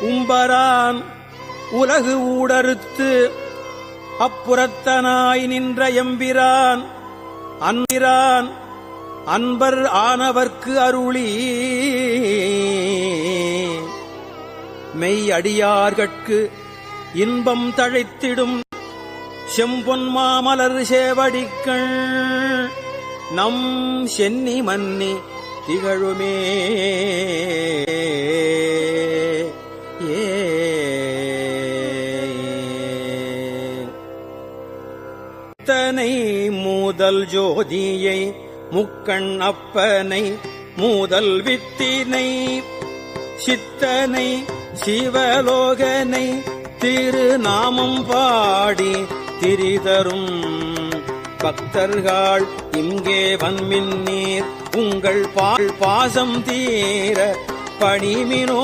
உம்பரான் உலகு ஊடறுத்து அப்புறத்தனாய் நின்ற எம்பிரான் அன்பிரான் அன்பர் ஆனவர்க்கு அருளி. மெய் அடியார்கட்கு இன்பம் தழைத்திடும் செம்பொன் மாமலர் சேவடிக்கள் நம் சென்னி மன்னி திகழுமே. முத்தனை மூதல் ஜோதியை முக்கண் அப்பனை மூதல் வித்தினை. சித்தனை சிவலோகனை திருநாமம் பாடி திரிதரும் பக்தர்கள் இங்கே வன்மின் நீர். உங்கள் பால் பாசம் தீர பணிமினோ